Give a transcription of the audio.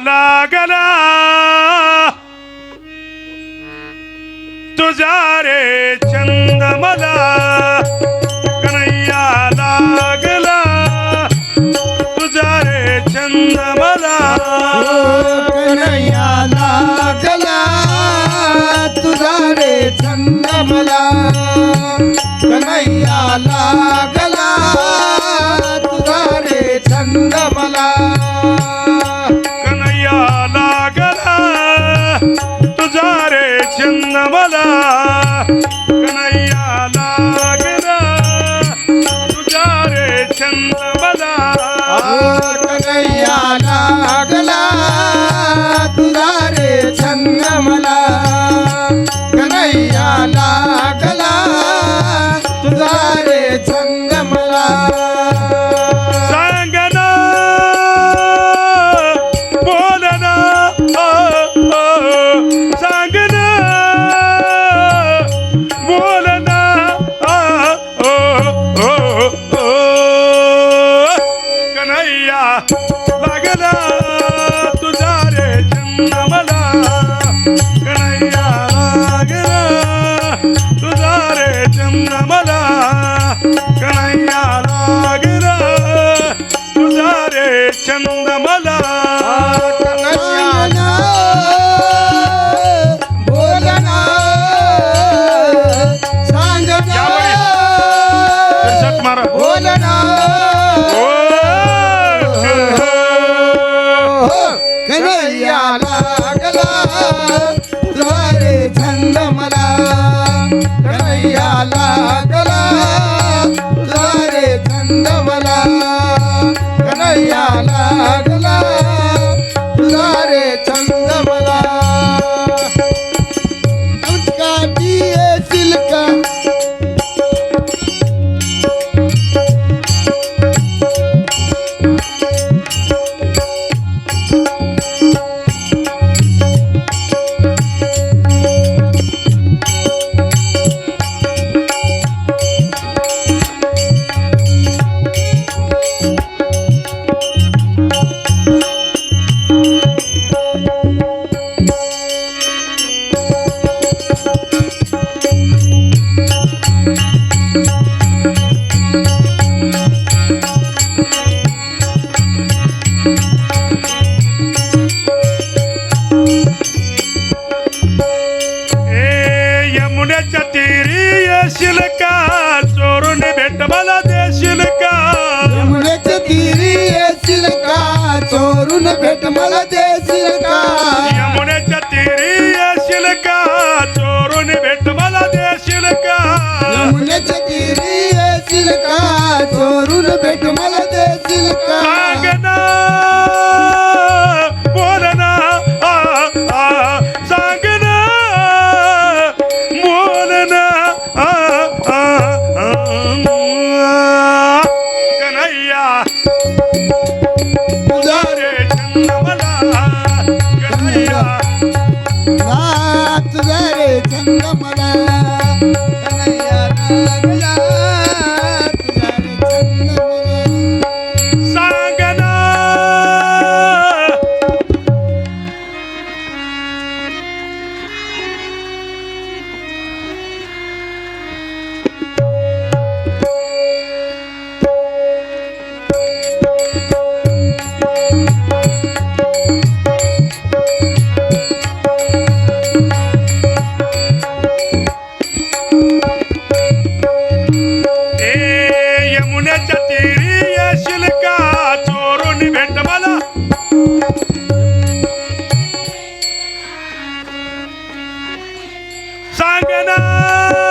लागला. तुझा रे छंद मला कन्हैया लागला. तुझा रे छंद मला कन्हैया लागला. तुझा रे छंद मला कन्हैया लागला. కమలా కనయ్యాలా लागला तुझा रे छंद मला कन्हैया लागला तुझा रे छंद मला कन्हैया लागला तुझा रे छंद मला Bye. కమల చేసిన 上面的